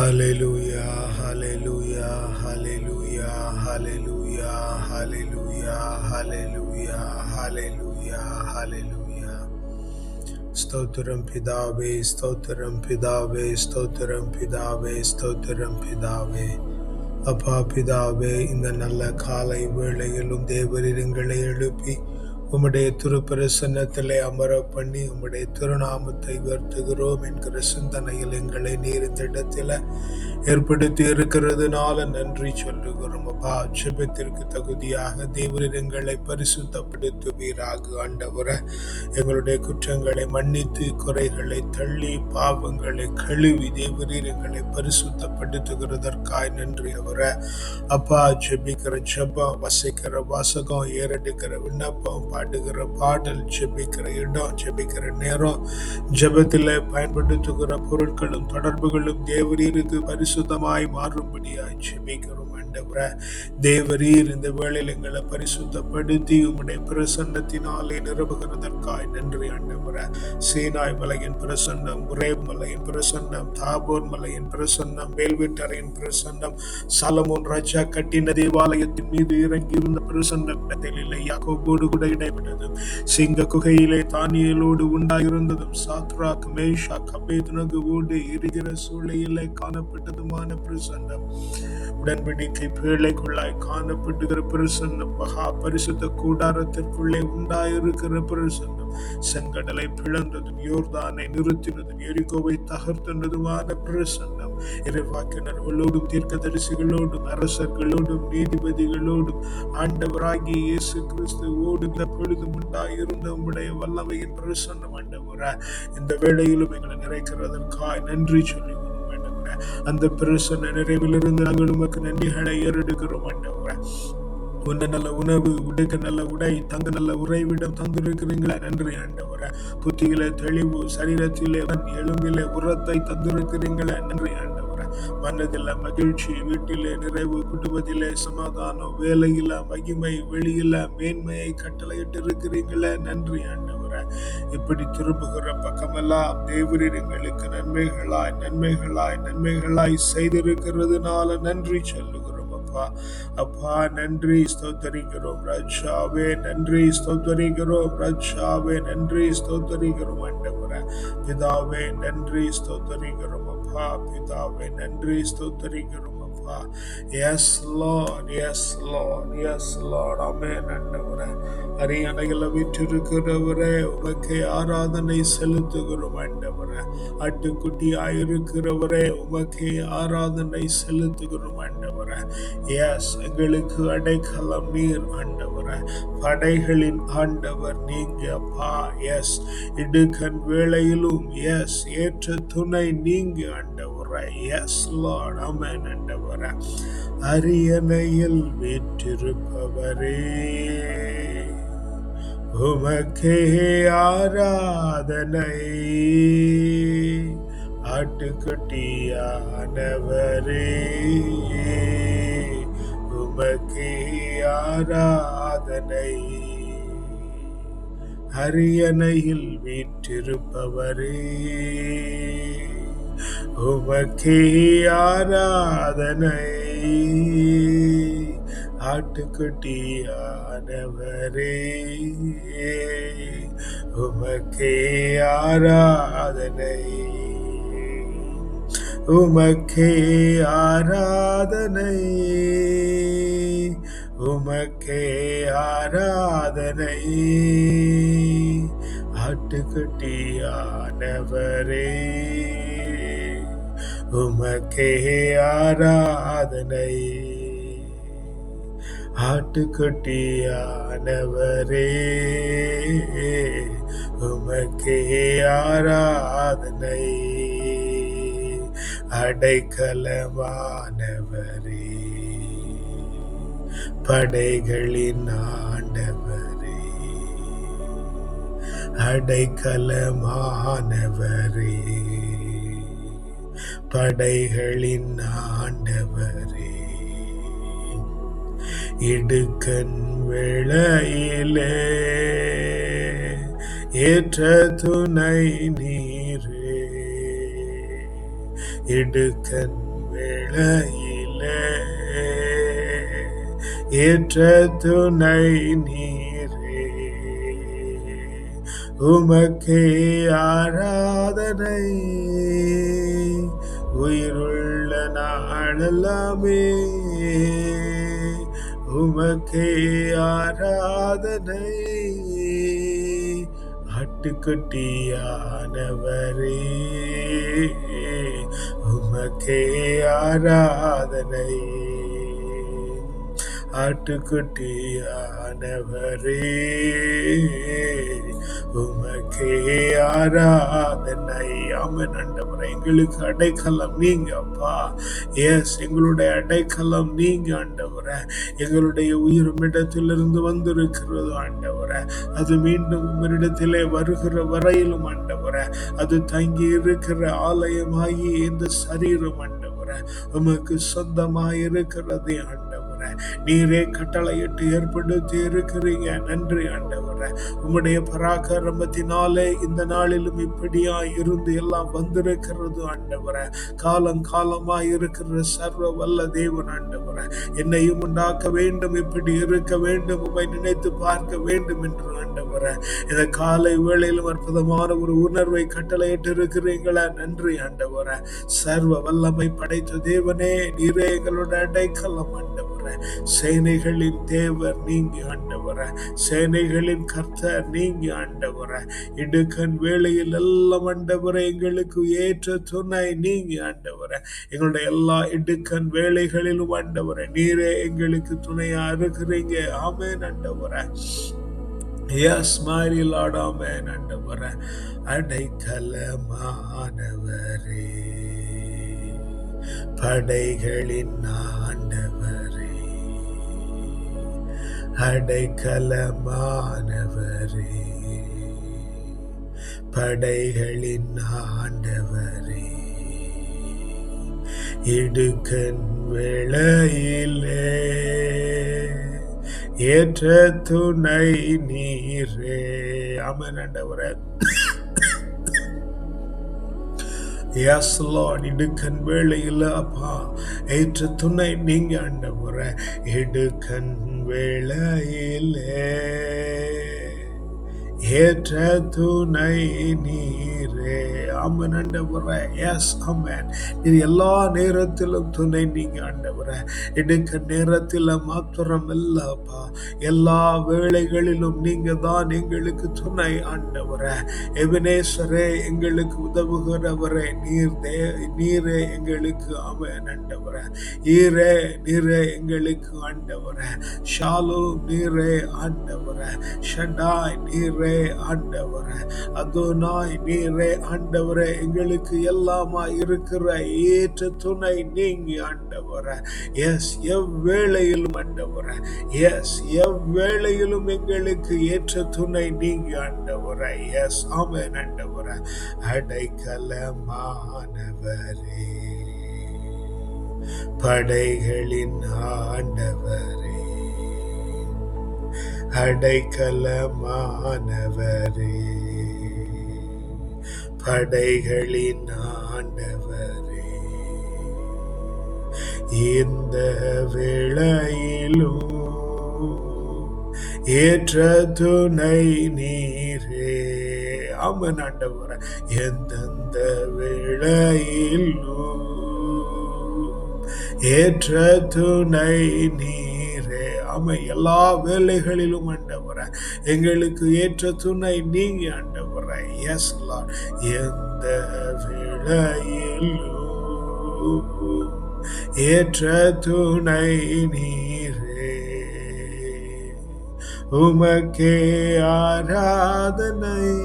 Hallelujah, hallelujah, hallelujah, hallelujah, hallelujah, hallelujah, hallelujah, hallelujah. ஸ்தோத்திரம் பிதாவே ஸ்தோத்திரம் பிதாவே ஸ்தோத்திரம் பிதாவே ஸ்தோத்திரம் பிதாவே அப்பா பிதாவே இந்த நல்ல காலை வேளையிலும் தேவரீர் எங்களை எழுப்பி உம்முடைய திருப்பிரசன்னத்திலே அமர பண்ணி உம்முடைய திருநாமத்தை உயர்த்துகிறோம் என்கிற சிந்தனையில் எங்களை நீர் இந்த இடத்துல ஏற்படுத்தி இருக்கிறதுனால நன்றி சொல்லுகிறோம். அப்பா ஜெபத்திற்கு தகுதியாக தேவரீர் எங்களை பரிசுத்தப்படுத்துவீராக. ஆண்டவர எங்களுடைய குற்றங்களை மன்னித்து குறைகளை தள்ளி பாவங்களை கழுவி தேவரீர் எங்களை பரிசுத்தப்படுத்துகிறதற்காய் நன்றி அவர. அப்பா ஜெபிக்கிற ஜெபம் வசிக்கிற வாசகம் ஏறெடுக்கிற விண்ணப்பம் பாடுகிற பாடல் ஜெபிக்கிற இடம் ஜெபிக்கிற நேரம் ஜெபத்தில் பயன்படுத்துகிற பொருட்களும் தொடர்புகளும் தேவரீருக்கு பரிசுத்தமாய் மாறும்படியாய் ஜெபிக்கிறோம் ஆண்டவர. தேவரீர் இந்த வேளையில் எங்களை பரிசுத்தப்படுத்தி உம்முடைய பிரசன்னத்தினாலே நிரப்புகிறதற்காய் நன்றி ஆண்டவர. சீனாய் மலையின் பிரசன்னம் உரேப் மலையின் பிரசன்னம் தாபூர் மலையின் பிரசன்னம் வேல்வெட்டரையின் பிரசன்னம் சாலமோன் ராஜா கட்டின தேவாலயத்தின் மீது இறங்கி இருந்த பிரசன்னம் இடத்தில் இல்லை யாக்கோபோடு கூட இடைப்பட்டதும் சிங்க குகையிலே தானியலோடு உண்டாயிருந்ததும் சாத்ராக் மேஷா ஓடு இருக்கிற சூழ்நிலை காணப்பட்டதுமான பிரசன்னம். உடன்படிக்கை பேழைக்குள்ளாய் காணப்படுகிற பிரசன்னம் மகா பரிசுத்த கூடாரத்திற்குள்ளே உண்டாயிருக்கிற பிரசன்னம். செங்கடலை பிளந்ததும் யோர்தானை நிறுத்தினதும் எரிகோவை தகர்த்தனதுமான பிரசன்னம். இறைவாக்கினர்களோடும் தீர்க்கதரிசிகளோடும் அரசர்களோடும் நீதிபதிகளோடும் ஆண்டவராகிய இயேசு கிறிஸ்துவோடு இந்த எப்பொழுது உண்டாயிருந்த உம்முடைய வல்லமையின் பிரசன்னம் ஆண்டவரா இந்த வேளையிலும் எங்களை நிறைக்கிறதற்காய் நன்றி சொல்லி ஆண்டவரே அந்த பிரசன்ன நிறைவிலிருந்து நாங்கள் உமக்கு நன்றிகளை ஏறெடுக்கிறோம் ஆண்டவரே உன்ன நல்ல உணவு உடுக்க நல்ல உடை தங்க நல்ல உறைவிடம் தந்திருக்கிறீங்களா நன்றி ஆண்டவர. புத்தியில தெளிவு சரீரத்திலே எலும்பிலே உரத்தை தந்திருக்கிறீங்களா நன்றி ஆண்டவர். மனதில் மகிழ்ச்சி வீட்டிலே நிறைவு குடும்பத்திலே சமாதானம் வேலையில மகிமை வெளியில மேன்மையை கட்டளையிட்டு இருக்கிறீங்களே நன்றி ஆண்டவரே. இப்படி திரும்புகிற பக்கமெல்லாம் தேவரீர் எங்களுக்கு நன்மைகளாய் நன்மைகளாய் நன்மைகளாய் செய்திருக்கிறதுனால நன்றி சொல்லுகிறோம் அப்பா. அப்பா நன்றி ஸ்தோத்தரிக்கிறோம். ரஜாவே நன்றி ஸ்தோத்தரிக்கிறோம். ரஜாவே நன்றி ஸ்தோத்தரிக்கிறோம் ஆண்டவரே. பிதாவே நன்றி ஸ்தோத்தரிக்கிறோம் அப்பா பிதாவை நன்றி ஸ்தோத்தரிக்கிறோம். அப்பா yes lord yes lord yes lord ஆமென் ஆண்டவரே. அரியணையில் விற்றிருக்கிறவரே உமக்கு ஆராதனை செலுத்துகிறோம் ஆண்டவரே. ஆட்டுக்குட்டியாயிருக்கிறவரே உமக்கு ஆராதனை செலுத்துகிறோம் ஆண்டவரே. எஸ் எங்களுக்கு அடைக்கலம் நீர் ஆண்டவரே. படைகளின் ஆண்டவர் நீங்க அப்பா. எஸ் இடுக்கன் வேளையிலும் எஸ் ஏற்ற துணை நீங்க ஆண்டவர். எஸ் லார்ட் அமன் ஆண்டவரே. அரியணையில் வீற்றிருப்பவரே உமக்கே ஆராதனை. ஆட்டுக்குட்டியானவரே உமக்கே ஆராதனை. அரியணையில் வீற்றிருப்பவரே உமக்கே ஆராதனை. ஆட்டுக்குட்டியானவரே உமக்கே ஆராதனை. உமக்கே ஆராதனை. உமக்கே ஆராதனை. ஆட்டுக்குட்டியானவரே. உமக்கே ஆராதனை. ஆட்டுக்குட்டியானவரே உமக்கே ஆராதனை. அடைக்கலமானவரே படைகளின் ஆண்டவரே. அடைக்கலமானவரே. படைகளின் ஆண்டவரே. இடுக்கண் விளையிலே ஏற்ற துணை நீரே. இடுக்கண் விளையிலே ஏற்ற துணை நீரே. உமக்கே ஆராதனை. உயிருள்ள நாளெல்லாமே உமக்கே ஆராதனை. ஆட்டுக்குட்டியானவரே உமக்கே ஆராதனை. ஆட்டுக்குட்டியானவரே உமக்கே ஆராதனை ஆமன் ஆண்டவரே எங்களுக்கு அடைக்கலம் நீங்க அப்பா எஸ் எங்களுடைய அடைக்கலம் நீங்க ஆண்டவர. எங்களுடைய உயிரும் இடத்திலிருந்து வந்திருக்கிறது ஆண்டவர. அது மீண்டும் உம்மிடத்திலே வருகிற வரையிலும் ஆண்டவரே. அது தங்கி இருக்கிற ஆலயமாகி இந்த சரீரம் ஆண்டவரே. உமக்கு சொந்தமாய் இருக்கிறது நீரே கட்டளையிட்டு ஏற்படுத்தி இருக்கிறீங்க. நன்றி ஆண்டவர. உம்முடைய பராக்கிரமத்தினாலே இந்த நாளிலும் இப்படியா இருந்து எல்லாம் வந்திருக்கிறது ஆண்டவர. காலம் காலமா இருக்கிற சர்வ வல்ல தேவன் ஆண்டவர. என்னையும் உண்டாக்க வேண்டும் இப்படி இருக்க வேண்டும் உமை நினைத்து பார்க்க வேண்டும் என்று ஆண்டவர. இந்த காலை வேளையிலும் அற்புதமான ஒரு உணர்வை கட்டளையிட்டு இருக்கிறீங்களா. நன்றி ஆண்டவர. சர்வ வல்லமை படைத்த தேவனே நீரே எங்களோட அடைக்கலம் ஆண்டவரே. சேனைகளின் தேவர் நீங்க ஆண்டவர. சேனைகளின் கர்த்தர் நீங்க ஆண்டவர. இடுக்கன் வேளையில் எல்லாம் ஆண்டவர எங்களுக்கு ஏற்ற துணை நீங்க ஆண்டவர. எங்களுடைய எல்லா இடுக்கன் வேலைகளிலும் ஆண்டவர நீரே எங்களுக்கு துணையா இருக்கிறீங்க. ஆமேன் ஆண்டவர. எஸ் மாரி லார்ட் ஆமேன் ஆண்டவர. அடைக்கலமானவரே. படைகளின் ஆண்டவர். அடைக்கலமானவரே. படைகளின் ஆண்டவரே. இடுக்கன் வேளையிலே ஏற்ற துணை நீரே. அமன் ஆண்டவரே. எஸ் இடுக்கன் வேளையில் அப்பா ஏற்ற துணை நீங்க ஆண்டவர. இடுக்கன் வேளையிலே ஏற்ற துணை நீர் அம்மன் ஆண்டவர. எஸ் அம்மன் இது எல்லா நேரத்திலும் துணை நீங்க ஆண்டவர. எடுக்க நேரத்தில் மாத்திரம் இல்லப்பா எல்லா வேளைகளிலும் நீங்க தான் எங்களுக்கு துணை ஆண்டவர. எவினேஸ்வரே எங்களுக்கு உதவுகிறவரே. நீர் தே நீரே எங்களுக்கு அவன் ஆண்டவர. ஈரே நீரே எங்களுக்கு ஆண்டவர. ஷாலு நீரே ஆண்டவர. ஷடாய் நீரே ஆண்டவர. அதோனாய் நீரே ஆண்டவரே எங்களுக்கு எல்லாமா இருக்கிற ஏற்ற துணை நீங்க ஆண்டவர. எஸ் எவ்வேளையிலும் ஆண்டவர. எஸ் எவ்வேளையிலும் எங்களுக்கு ஏற்ற துணை நீங்க ஆண்டவர. எஸ் ஆமென் ஆண்டவர. அடைக்கலமானவரே. படைகளின் ஆண்டவரே. அடைக்கலமானவரே. படைகளின் ஆண்டவரே இந்த வேளையிலும் ஏற்ற துணை நீரே. ஆமன் ஆண்டவர எந்தெந்த வேளையிலும் ஏற்ற துணை நீரே. ஆமை எல்லா வேலைகளிலும் ஆண்டவர. எங்களுக்கு ஏற்ற துணை நீங்க ஆண்டவர. எஸ் லார்ட் எந்த வேளையிலும் ஏற்ற துணை நீரே. உமக்கே ஆராதனை.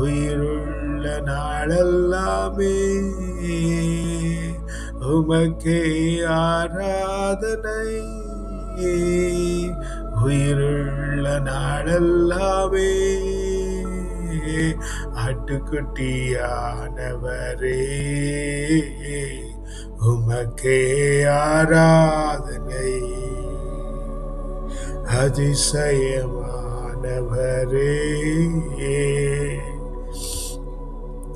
உயிருள்ள நாளெல்லாமே உமக்கே ஆராதனை. உயிருள்ள நாளெல்லாமே ஆட்டுக்குட்டியானவரே உமக்கே ஆராதனை. அதிசயமானவரே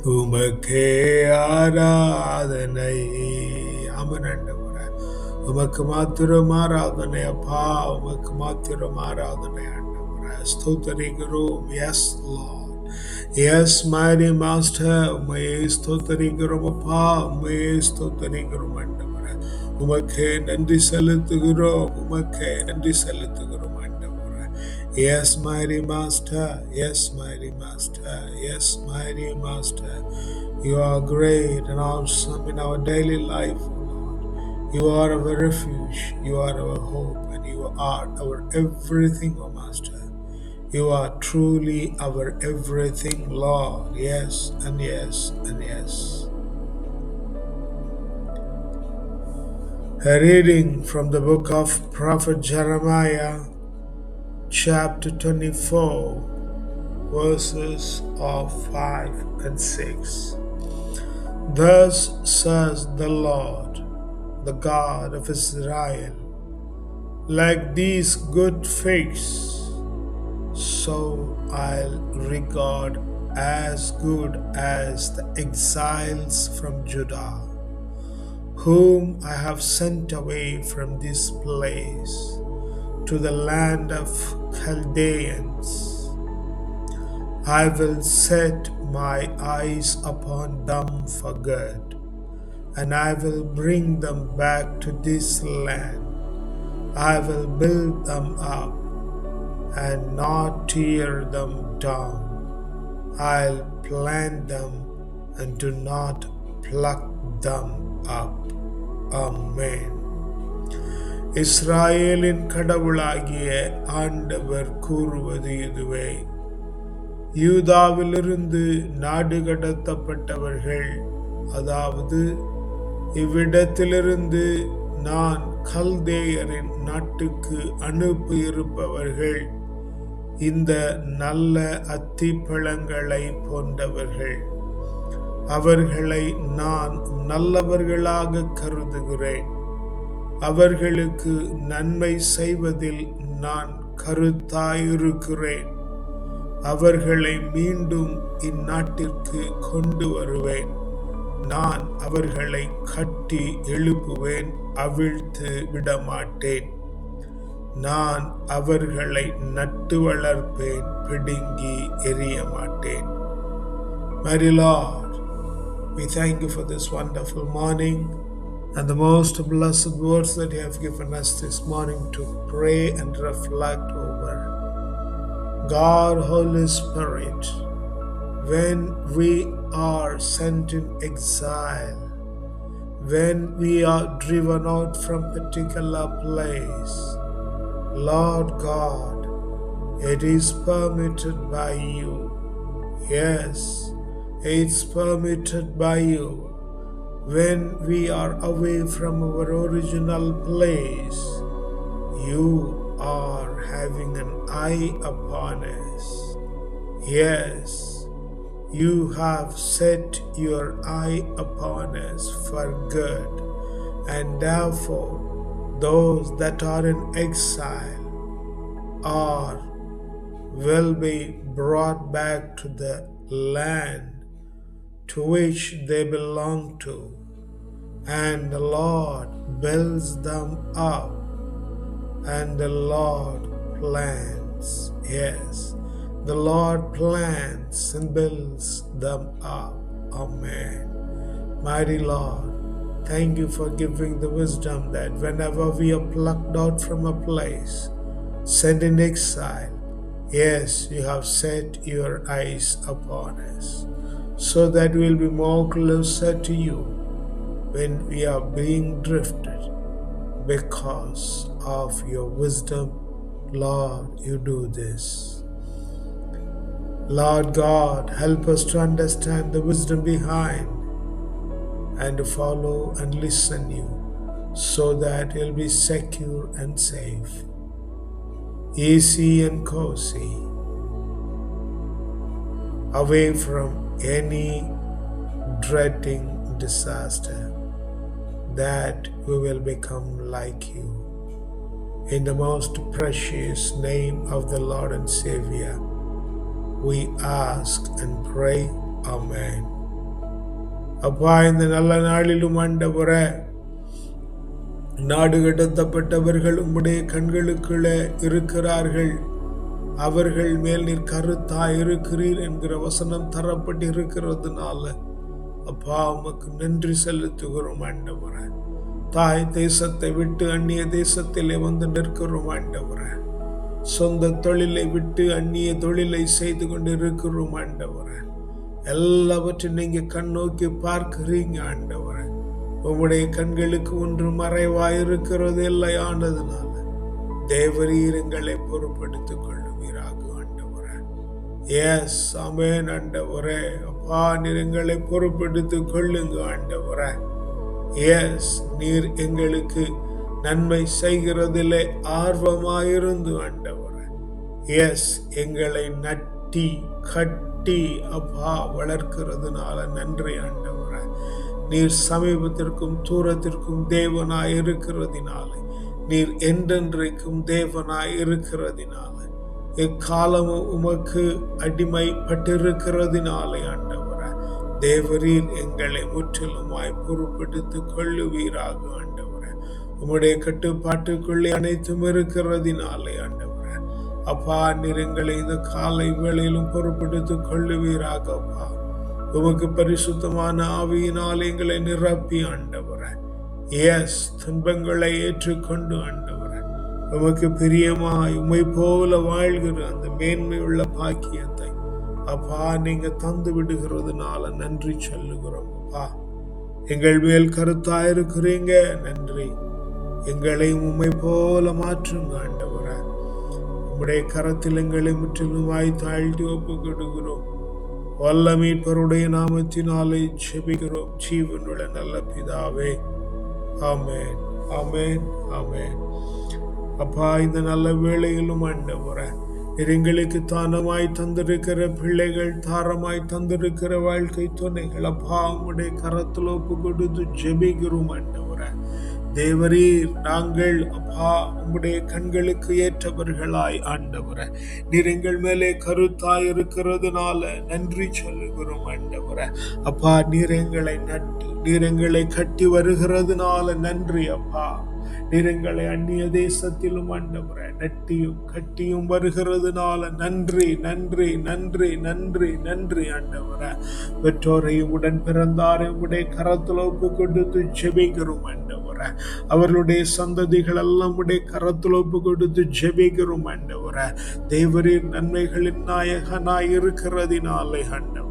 உமக்கே ஆராதனை. அமரண்ட உமக்கு மாத்திரம் ஆராதனை அப்பா உமக்கு மாத்திரம் ஆராதனை ஆண்டவரே ஸ்தோத்தரிக்கிறோம் yes Lord yes my master உமையை ஸ்தோத்தரிக்கிறோம் அப்பா உமையை ஸ்தோத்தரிக்கிறோம் ஆண்டவரே உமக்கே நன்றி செலுத்துகிறோம் உமக்கே நன்றி செலுத்துகிறோம் ஆண்டவரே yes mighty master. Yes mighty master. Yes mighty master. You are great and awesome in our daily life O lord you are our refuge you are our hope and you are our everything o master. You are truly our everything lord. Yes and yes and yes. A reading from the book of Prophet Jeremiah, chapter 24, verses of 5 and 6. Thus says the Lord, the God of Israel, like these good figs, so I'll regard as good as the exiles from Judah whom I have sent away from this place to the land of Chaldeans. I will set my eyes upon them for good, and I will bring them back to this land. I will build them up and not tear them down. I'll plant them and do not pluck them up. Amen. இஸ்ராயேலின் கடவுளாகிய ஆண்டவர் கூறுவது இதுவே யூதாவிலிருந்து நாடு கடத்தப்பட்டவர்கள் அதாவது இவ்விடத்திலிருந்து நான் கல்தேயரின் நாட்டுக்கு அனுப்பியிருப்பவர்கள் இந்த நல்ல அத்திப்பழங்களை போன்றவர்கள். அவர்களை நான் நல்லவர்களாக கருதுகிறேன். அவர்களுக்கு நன்மை செய்வதில் நான் கருத்தாயிருக்கிறேன். அவர்களை மீண்டும் இந்நாட்டிற்கு கொண்டு வருவேன். நான் அவர்களை கட்டி எழுப்புவேன் அவிழ்த்து விடமாட்டேன் நான் அவர்களை நட்டு வளர்ப்பேன் பிடுங்கி எறிய மாட்டேன் Mighty Lord, we thank you for this wonderful morning and the most blessed words that you have given us this morning to pray and reflect over. God, Holy Spirit, when we are sent in exile, when we are driven out from a particular place, Lord God, it is permitted by you. Yes, it's permitted by you. When we are away from our original place, you are having an eye upon us. Yes, you have set your eye upon us for good, and therefore, those that are in exile are will be brought back to the land to which they belong to, and the Lord builds them up, and the Lord plants. Yes, the Lord plants and builds them up. Amen. Mighty Lord, thank you for giving the wisdom that whenever we are plucked out from a place, sent in exile, yes, you have set your eyes upon us, so that we'll be more closer to you when we are being drifted because of your wisdom. Lord, you do this. Lord God, help us to understand the wisdom behind and to follow and listen you so that we'll be secure and safe, easy and cozy, away from any dreading disaster, that we will become like you. In the most precious name of the Lord and Savior, we ask and pray. Amen. அப்பா இந்த நல்ல நாளிலும் ஆண்டவர நாடு கடத்தப்பட்டவர்கள் உம்முடைய கண்களுக்குள்ளே இருக்கிறார்கள் அவர்கள் மேல் நீர் கருத்தா இருக்கிறீர் என்கிற வசனம் தரப்பட்டு இருக்கிறதுனால அப்பா உமக்கு நன்றி செலுத்துகிறோம் ஆண்டவரே தாய் தேசத்தை விட்டு அந்நிய தேசத்திலே வந்து நிற்கிறோம் ஆண்டவரே சொந்த தொழிலை விட்டு அந்நிய தொழிலை செய்து கொண்டு இருக்கிறோம் ஆண்டவரே. எல்லாவற்றையும் நீங்க கண் நோக்கி பார்க்கிறீங்க ஆண்டவரே. உங்களுடைய கண்களுக்கு ஒன்று மறைவாயிருக்கிறது இல்லை ஆனதுனால தேவரீர் எங்களை பொறுப்படுத்திக் கொள்ளுவீராக ஆண்டவரே. எஸ் அமேன் ஆண்டவரே. அப்பா நீர் எங்களை பொறுப்படுத்திக் கொள்ளுங்க ஆண்டவரே. எஸ் நீர் எங்களுக்கு நன்மை செய்கிறதிலே ஆர்வமாயிருந்து ஆண்டவர். எஸ் எங்களை நட்டி கட்டி அப்பா வளர்க்கிறதுனால நன்றி ஆண்டவரே. நீர் சமீபத்திற்கும் தூரத்திற்கும் தேவனாய் இருக்கிறதினாலே நீர் என்றென்றைக்கும் தேவனாய் இருக்கிறதினால எக்காலமும் உமக்கு அடிமைப்பட்டிருக்கிறதினாலே ஆண்டவர. தேவரீர் எங்களை முற்றிலுமாய் பொறுப்பெடுத்துக் கொள்ளுவீராக உம்முடைய கட்டுப்பாட்டுக்குள்ளே அனைத்தும் இருக்கிறதினாலே ஆண்டவர. அப்பா நிறங்களை இந்த காலை வேளையிலும் பொறுப்படுத்திக் கொள்ளுவீராக அப்பா. உமக்கு பரிசுத்தமான ஆவியினால் எங்களை நிரப்பி ஆண்டவர. எஸ் துன்பங்களை ஏற்றுக்கொண்டு ஆண்டவர. உமக்கு பிரியமாய் உமை போல வாழ்கிற அந்த மேன்மையுள்ள பாக்கியத்தை அப்பா நீங்க தந்து விடுகிறதுனால நன்றி சொல்லுகிறோம் அப்பா. எங்கள் மேல் கருத்தா இருக்கிறீங்க நன்றி. எங்களை உம்மை போல மாற்றும் ஆண்டவரே. உம்முடைய கரத்தில் எங்களை முற்றிலுமாய் தாழ்த்தி ஒப்புக்கிடுகிறோம் வல்ல மீட்பருடைய நாமத்தினாலே செபிக்கிறோம் ஜீவனுள்ள நல்ல பிதாவே. ஆமேன். ஆமேன். ஆமேன். அப்பா இந்த நல்ல வேளையிலும் ஆண்டவரே எங்களுக்கு தானமாய் தந்திருக்கிற பிள்ளைகள் தாரமாய் தந்திருக்கிற வாழ்க்கை துணைகள் அப்பா உங்களுடைய கரத்தில் ஒப்பு கொடுத்து ஜெபிக்கிறோம் ஆண்டவரே. தேவரீர் நாங்கள் அப்பா உம்முடைய கண்களுக்கு ஏற்றவர்களாய் ஆண்டவர. நீர் எங்கள் மேலே கருத்தாய் இருக்கிறதுனால நன்றி சொல்லுகிறோம் ஆண்டவர. அப்பா நீர் எங்களை நட்டு நீர் எங்களை கட்டி வருகிறதுனால நன்றி அப்பா. நிறங்களை அந்நிய தேசத்திலும் ஆண்டவர நட்டியும் கட்டியும் வருகிறதுனால நன்றி நன்றி நன்றி நன்றி நன்றி ஆண்டவர. பெற்றோரையும் உடன் பிறந்தாரையும் உடைய கரத்தில் ஒப்பு கொடுத்து செபிக்கிறோம் ஆண்டவர். அவர்களுடைய சந்ததிகள் எல்லாம் உடைய கரத்தில் ஒப்பு கொடுத்து ஜெபிக்கிறோம் ஆண்டவரே. தேவரின் நன்மைகளின் நாயகனாய் இருக்கிறதினாலே ஆண்டவர்.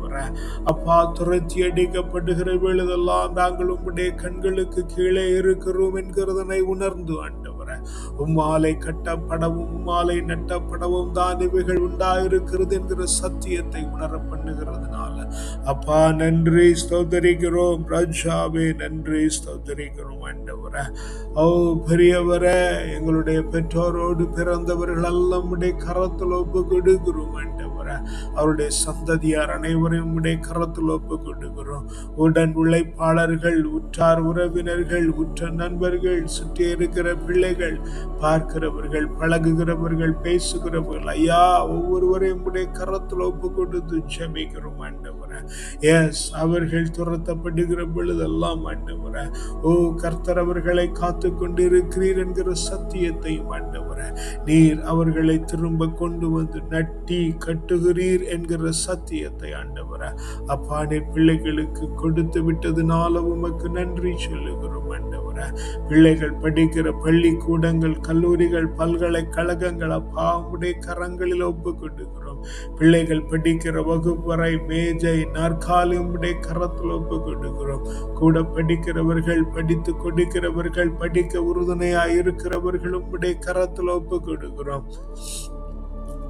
அப்பா துரத்தி அடிக்கப்படுகிற பொழுதெல்லாம் நாங்கள் உம்முடைய கண்களுக்கு கீழே இருக்கிறோம் என்கிறதனை உணர்ந்து ஆண்டவர. உம்மாலை கட்டப்படவும் உம்மாலை நட்டப்படவும் தான் இவைகள் உண்டாயிருக்கிறது என்கிற சத்தியத்தை உணர பண்ணுகிறதுனால அப்பா நன்றி ஸ்தோத்தரிக்கிறோம். ராஜாவே நன்றி ஸ்தோத்தரிக்கிறோம் ஆண்டவரே. ஓ பெரியவரே எங்களுடைய பெற்றோரோடு பிறந்தவர்கள் எல்லாம் உடைய கரத்தில் ஒப்பு கொடுக்கிறோம் ஆண்டவரே. அவருடைய சந்ததியார் அனைவரையும் உடைய கரத்தில் ஒப்பு கொடுக்கிறோம் உடன் உழைப்பாளர்கள் உற்றார் உறவினர்கள் உற்ற நண்பர்கள் சுற்றி இருக்கிற பிள்ளைகள் பார்க்கிறவர்கள் பழகுகிறவர்கள் பேசுகிறவர்கள் ஐயா ஒவ்வொருவரையும் உடைய கரத்தில் ஒப்பு கொடுத்து ஜெபிக்கிறோம் ஆண்டவரே. எஸ் அவர்கள் துரத்தப்படுகிற பொழுதெல்லாம் ஆண்டவர. ஓ கர்த்தர் அவர்களை காத்து கொண்டிருக்கிறீர் என்கிற சத்தியத்தையும் ஆண்டவர. நீர் அவர்களை திரும்ப கொண்டு வந்து நட்டி கட்டுகிறீர் என்கிற சத்தியத்தை ஆண்டவர. அப்பா நீர் பிள்ளைகளுக்கு கொடுத்து விட்டதுனால உமக்கு நன்றி சொல்லுகிறோம் ஆண்டவர. பிள்ளைகள் படிக்கிற பள்ளிக்கூடங்கள் கல்லூரிகள் பல்கலைக்கழகங்கள் அப்பா உடைய கரங்களில் ஒப்பு கொடுக்கிறோம் பிள்ளைகள் படிக்கிற வகுப்பறை மேஜை நாற்காலி உடைய கரத்தில் ஒப்பு கொடுக்கிறோம் கூட படிக்கிறவர்கள் படித்து கொடுக்கிறவர்கள் படிக்க உறுதுணையா இருக்கிறவர்கள் உடைய கரத்தில் ஒப்பு கொடுக்கிறோம்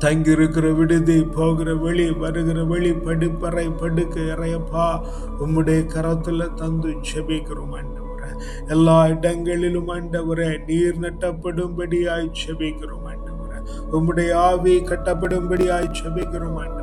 தங்கியிருக்கிற விடுதி போகிற வழி வருகிற வழி படுப்பறை படுக்க இறையப்பா உம்முடைய கரத்துல தந்து செபிக்கிறோம் ஆண்டவரே. எல்லா இடங்களிலும் ஆண்டவரே நீர் நட்டப்படும்படியாய் செபிக்கிறோம் ஆண்டவர். உம்முடைய ஆவி கட்டப்படும்படியாய் செபிக்கிறோம் ஆண்டவரே.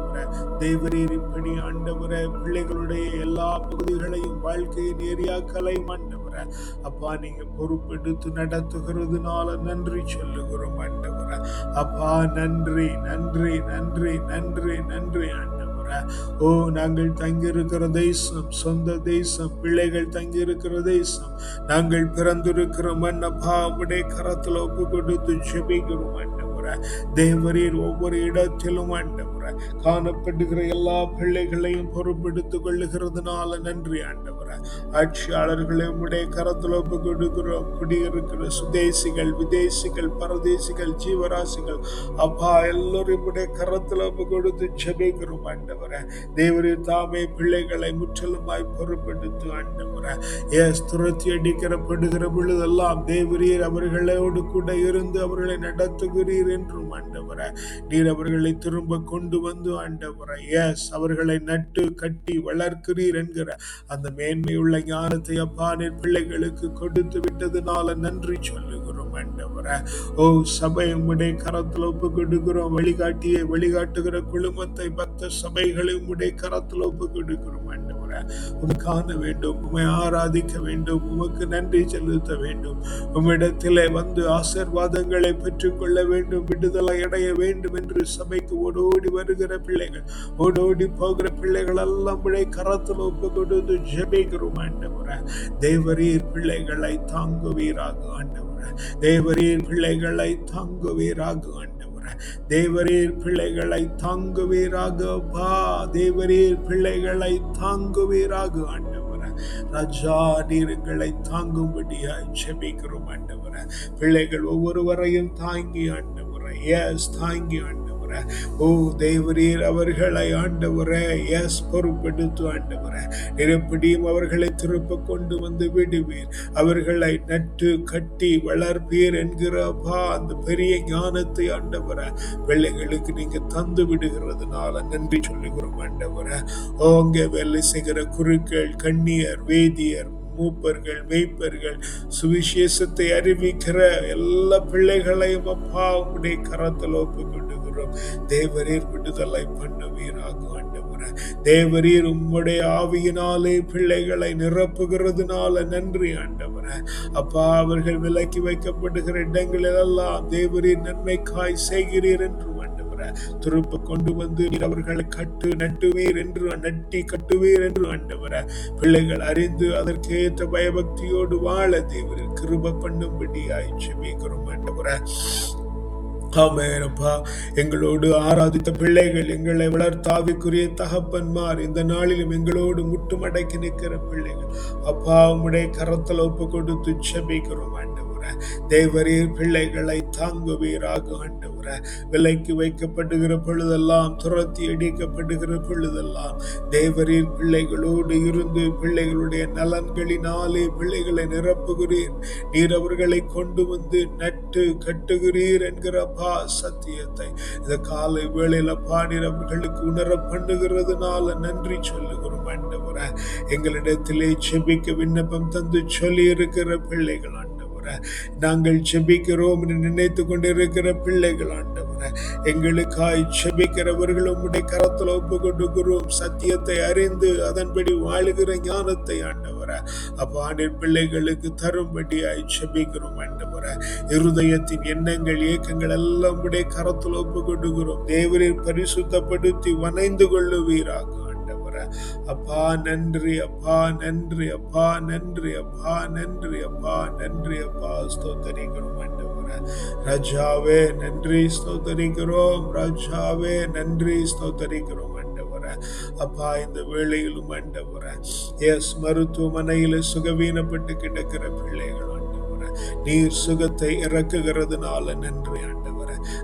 தேவரீர் இப்படி ஆண்டவரே. பிள்ளைகளுடைய எல்லா பகுதிகளையும் வாழ்க்கையின் ஏரியாக்களையும் ஆண்டவரே. அப்பா நீங்க பொறுப்பெடுத்து நடத்துகிறதுனால நன்றி சொல்லுகிறோம் ஆண்டவரே. அப்பா நன்றி நன்றி நன்றி நன்றி நன்றி ஆண்டவரே. ஓ நாங்கள் தங்கியிருக்கிற தேசம் சொந்த தேசம் பிள்ளைகள் தங்கியிருக்கிற தேசம். நாங்கள் பிறந்திருக்கிற மண் அப்பா உடைய கரத்தில் ஒப்பு கொடுத்து ஜெபிக்கிறோம் ஆண்டவரே தேவரீர் ஒவ்வொரு இடத்திலும் ஆண்டவரே. காணப்படுகிற எல்லா பிள்ளைகளையும் பொறுப்பெடுத்துக் கொள்ளுகிறதுனால நன்றி ஆண்டவர். ஆட்சியாளர்களை உடைய கரத்தில் ஒப்பு கொடுக்கிறோம் குடியிருக்கிற சுதேசிகள் விதேசிகள் பரதேசிகள் ஜீவராசிகள் அப்பா எல்லோரும் உடைய கரத்தில் ஒப்பு கொடுத்து ஜெபிக்கிறோம் ஆண்டவரே. தேவரே தாமே பிள்ளைகளை முற்றிலுமாய் பொறுப்பெடுத்து ஆண்டவரே. எஸ் துரத்தி அடிக்கிறப்படுகிற பொழுதெல்லாம் தேவரீர் அவர்களோடு கூட இருந்து அவர்களை நடத்துகிறீர் என்றும் ஆண்டவரே. நீர் அவர்களை திரும்ப கொண்டு வந்து ஆண்டவரே. எஸ் அவர்களை நட்டு கட்டி வளர்க்கிறீர் என்கிற அந்த மேன்மையுள்ள ஞானத்தை அப்பா நீர் பிள்ளைகளுக்கு கொடுத்து விட்டதுனால நன்றி சொல்லுகிறோம் ஆண்டவரே. ஓ சபை உம்முடைய கரத்தில் ஒப்பு கொடுக்கிறோம் வழிகாட்டியை வழிகாட்டுகிற குழுமத்தை பக்த சபைகளை உம்முடைய கரத்தில் ஒப்பு கொடுக்கிறோம் ஆண்டவரே காண வேண்டும் உமை ஆராதிக்க வேண்டும் உமக்கு நன்றி செலுத்த வேண்டும். உம்மிடத்திலே வந்து ஆசீர்வாதங்களை பெற்றுக்கொள்ள வேண்டும் விடுதலை அடைய வேண்டும் என்று சபைக்கு ஓடோடி வருகிற பிள்ளைகள் ஓடோடி போகிற பிள்ளைகள் எல்லாம் உடைய கரத்தில் ஒப்பு கொடுத்து ஜெபிக்கிறோம் ஆண்டவரே. தேவரீர் பிள்ளைகளை தாங்குவீராக ஆண்டவரே. தேவரீர் பிள்ளைகளை தாங்குவீராக ஆண்டவரே. தேவரீர் பிள்ளைகளை தாங்குவீராக பா தேவரீர் பிள்ளைகளை தாங்குவீராக ஆண்டவர். ராஜா நீருங்களை தாங்கும்படியாய் செபிக்கிறோம் ஆண்டவரே. பிள்ளைகள் ஒவ்வொருவரையும் தாங்கி ஆண்டவரே. எஸ் தாங்கி ஆண்டவரே. ஓ தேவரீர் அவர்களை ஆண்டவரே. எஸ் பொறுப்பெடுத்து ஆண்டவர. நிரப்படியும் அவர்களை திருப்ப கொண்டு வந்து விடுவீர். அவர்களை நட்டு கட்டி வளர்ப்பீர் என்கிற அப்பா அந்த பெரிய ஞானத்தை ஆண்டவர. பிள்ளைகளுக்கு நீங்க தந்து விடுகிறதுனால நன்றி சொல்லுகிறோம் ஆண்டவர. ஓங்க வேலை செய்கிற குருக்கள் கண்ணியர் வேதியர் மூப்பர்கள் மெய்ப்பர்கள் சுவிசேஷத்தை அறிவிக்கிற எல்லா பிள்ளைகளையும் அப்பா உடைய கரத்தில் ஒப்புக்கொண்டு கொண்டுகிறோம் தேவரீர் விடுதலை பண்ணுவீராக ஆண்டவரே தேவரீர் உம்முடைய ஆவியினாலே பிள்ளைகளை நிரப்புகிறதுனால நன்றி ஆண்டவரே. அப்பா அவர்கள் விலக்கி வைக்கப்படுகிற இடங்களிலெல்லாம் தேவரீர் நன்மைக்காய் செய்கிறீர் என்று ஆண்டவரே. திரும்ப கொண்டு வந்து அவர்களை கட்டு நட்டுவீர் என்று நட்டி கட்டுவீர் என்று ஆண்டவர. பிள்ளைகள் அறிந்து அதற்கேற்ற பயபக்தியோடு வாழ தேவரில் கிருப பண்ணும்படியாய் ஜெபிக்கிறோம் ஆண்டவர. ஆமேனப்பா எங்களோடு ஆராதித்த பிள்ளைகள் எங்களை வளர்த்தாவிக்குரிய தகப்பன்மார் இந்த நாளிலும் எங்களோடு முட்டுமடக்கி நிற்கிற பிள்ளைகள். அப்பா உம்முடைய கரத்தில் ஒப்பு கொடுத்து செபிக்கிறோம் ஆண்டவர். தேவரீர் பிள்ளைகளை தாங்குவீராக ஆண்டவர விலைக்கு வைக்கப்படுகிற பொழுதெல்லாம் துரத்தி அடிக்கப்படுகிற பொழுதெல்லாம் தேவரீர் பிள்ளைகளோடு இருந்து பிள்ளைகளுடைய நலன்களினாலே பிள்ளைகளை நிரப்புகிறீர். நீர் அவர்களை கொண்டு வந்து நட்டு கட்டுகிறீர் என்கிற அப்பா சத்தியத்தை. இந்த காலை வேளையில பாடிர் அவர்களுக்கு உணர பண்ணுகிறதுனால நன்றி சொல்லுகிறோம் ஆண்டவர. எங்களிடத்திலே செபிக்க விண்ணப்பம் தந்து சொல்லி இருக்கிற பிள்ளைகள் ஆண்டவரே. நாங்கள் செபிக்கிறோம் என்று நினைத்து கொண்டிருக்கிற பிள்ளைகள் ஆண்டவரே. எங்களுக்காய் செபிக்கிறவர்கள் உடைய கரத்தில் ஒப்பு கொடுக்கிறோம் சத்தியத்தை அறிந்து அதன்படி வாழுகிற ஞானத்தை ஆண்டவரே. அப்பா ஆண்டின் பிள்ளைகளுக்கு தரும்படியாய் செபிக்கிறோம் ஆண்டவரே. இருதயத்தின் எண்ணங்கள் ஏக்கங்கள் எல்லாம் உடைய கரத்தில் ஒப்பு கொடுக்கிறோம் தேவரில் பரிசுத்தப்படுத்தி வனைந்து கொள்ளுவீராக. அப்பா நன்றி அப்பா நன்றி அப்பா நன்றி அப்பா நன்றி அப்பா நன்றி அப்பா. ஸ்தோத்தரிக்கணும் ஆண்டவரே. ராஜாவே நன்றி ஸ்தோத்தரிக்கிறோம். ராஜாவே நன்றி ஸ்தோத்தரிக்கிறோம் ஆண்டவரே. அப்பா இந்த வேளையிலும் ஆண்டவரே. எஸ் மருத்துவமனையில் சுகவீனப்பட்டு கிடக்கிற பிள்ளைகள் ஆண்டவரே. நீர் சுகத்தை இறக்குகிறதுனால நன்றி ஆண்டவரே.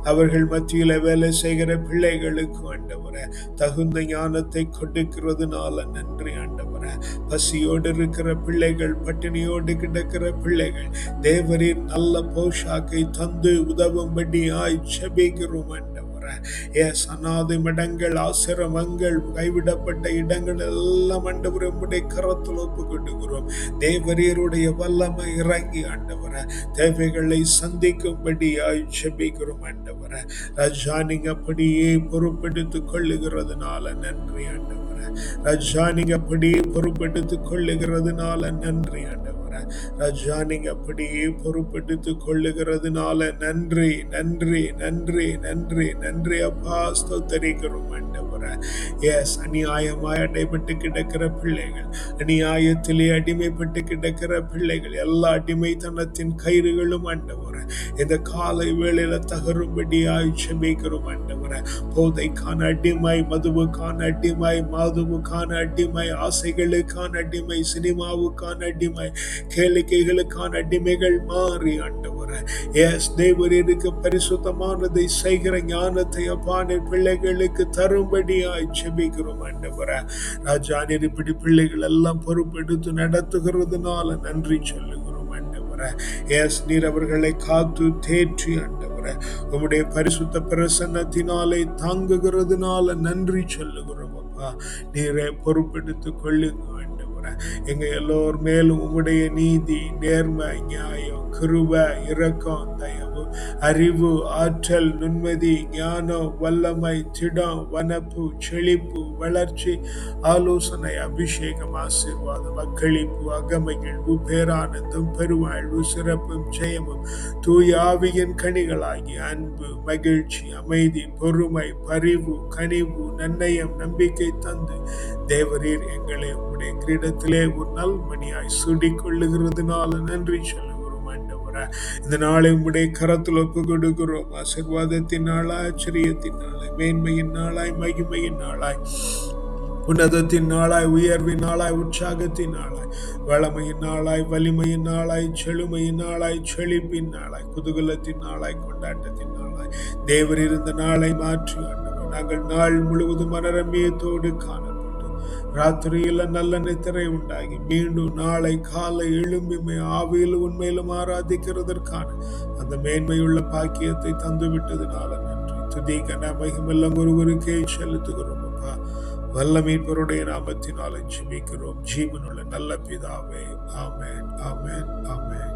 அவர்கள் மத்தியில வேலை செய்கிற பிள்ளைகளுக்கு ஆண்டவரே தகுந்த ஞானத்தை கொடுக்கிறதுனால நன்றி ஆண்டவரே. பசியோடு இருக்கிற பிள்ளைகள் பட்டினியோடு கிடக்கிற பிள்ளைகள் தேவரின் நல்ல போஷாக்கை தந்து உதவும்படி ஆய் செபிக்கிறோம் ஆண்டவரே. எஸ் அநாதை மடங்கள் ஆசிரமங்கள் கைவிடப்பட்ட இடங்கள் எல்லாம் ஆண்டவர் உம்முடைய கரத்தில் ஒப்பு கொண்டுகிறோம் தேவரீருடைய வல்லமை இறங்கி ஆண்டவர. தேவைகளை சந்திக்கும்படியாய் செபிக்கிறோம் ஆண்டவர. ரஜா நீங்க அப்படியே பொறுப்பெடுத்துக் கொள்ளுகிறதுனால நன்றி ஆண்டவர. ரஜா நீங்க அப்படியே பொறுப்பெடுத்துக் கொள்ளுகிறதுனால நன்றி ஆண்டவரை. ராஜா நீங்க அப்படியே பொறுப்பெடுத்து கொள்ளுகிறதுனால நன்றி நன்றி நன்றி நன்றி நன்றி. அப்பா ஸ்தோத்தரிக்கிறோம் ஆண்டவரை. எஸ் அநியாயமாய் அடைபட்டு கிடக்கிற பிள்ளைகள் அநியாயத்திலே அடிமைப்பட்டு கிடக்கிற பிள்ளைகள் எல்லா அடிமைத்தனத்தின் கயிறுகளும் ஆண்டவரே. இந்த காலை வேளையில தகரும்படியாய் செபிக்கிறோம் ஆண்டவரே. போதைக்கான அடிமை மதுவுக்கான அடிமை மாதுவுக்கான அடிமை ஆசைகளுக்கான அடிமை சினிமாவுக்கான அடிமை கேளிக்கைகளுக்கான அடிமைகள் மாறி ஆண்டவர. எஸ் தேவரீருக்கு பரிசுத்தமானதை செய்கிற ஞானத்தை அப்பான பிள்ளைகளுக்கு தரும்படியாய் செபிக்கிறோம் ஆண்டவரே. ராஜா நீர் இப்படி பிள்ளைகள் எல்லாம் பொறுப்பெடுத்து நடத்துகிறதுனால நன்றி சொல்லுகிறோம் ஆண்டவரே. எஸ் நீர் அவர்களை காத்து தேற்றி ஆண்டவர். உம்முடைய பரிசுத்த பிரசன்னத்தினாலே தாங்குகிறதுனால நன்றி சொல்லுகிறோம் அப்பா. நீரை பொறுப்பெடுத்து கொள்ளுங்க ஆண்டவரே. எங்க எல்லோர் மேலும் உம்முடைய நீதி நேர்மை நியாயம் கிருப இரக்கம் தயம் அறிவு ஆற்றல் நுண்மதி ஞானம் வல்லமை திடம் வனப்பு செழிப்பு வளர்ச்சி ஆலோசனை அபிஷேகம் ஆசீர்வாதம் அக்களிப்பு அகமகிழ்வு பேரானந்தம் பெருவாழ்வு சிறப்பும் ஜெயமும் தூய ஆவியின் கனிகளாகி அன்பு மகிழ்ச்சி அமைதி பொறுமை பரிவு கனிவு நன்னயம் நம்பிக்கை தந்து தேவரீர் எங்களை உங்களுடைய கிரீடத்திலே ஒரு நல்மணியாய் சுடி கொள்ளுகிறதுனால நன்றி சொல்லுகிறோம் இந்த நாளை உம்முடைய கரத்தில் ஒப்பு கொடுக்கிறோம். ஆசிர்வாதத்தின் நாளாய் ஆச்சரியத்தின் நாளாய் மேன்மையின் நாளாய் மகிமையின் நாளாய் உன்னதத்தின் நாளாய் உயர்வின் நாளாய் உற்சாகத்தின் நாளாய் வளமையின் நாளாய் வலிமையின் நாளாய் செழுமையின் நாளாய் செழிப்பின் நாளாய் குதூகலத்தின் நாளாய் கொண்டாட்டத்தின் நாளாய். தேவர் இருந்த நாளை மாற்றி ஆண்டவர். நாங்கள் நாள் முழுவதும் மனரமியத்தோடு காண ராத்திரியில நல்ல நித்திரை உண்டாகி மீண்டும் நாளை காலை எழும்பிமை ஆவியில் உண்மையிலும் ஆராதிக்கிறதற்கான அந்த மேன்மையுள்ள பாக்கியத்தை தந்துவிட்டதுனால நன்றி. துதி கன மகிமெல்லாம் ஒருவருக்கே செலுத்துகிறோம் அப்பா. வல்ல மீட்பருடைய நாமத்தினால ஜிமிக்கிறோம் ஜீவனுள்ள நல்ல பிதாவே. ஆமேன் ஆமேன் ஆமேன்.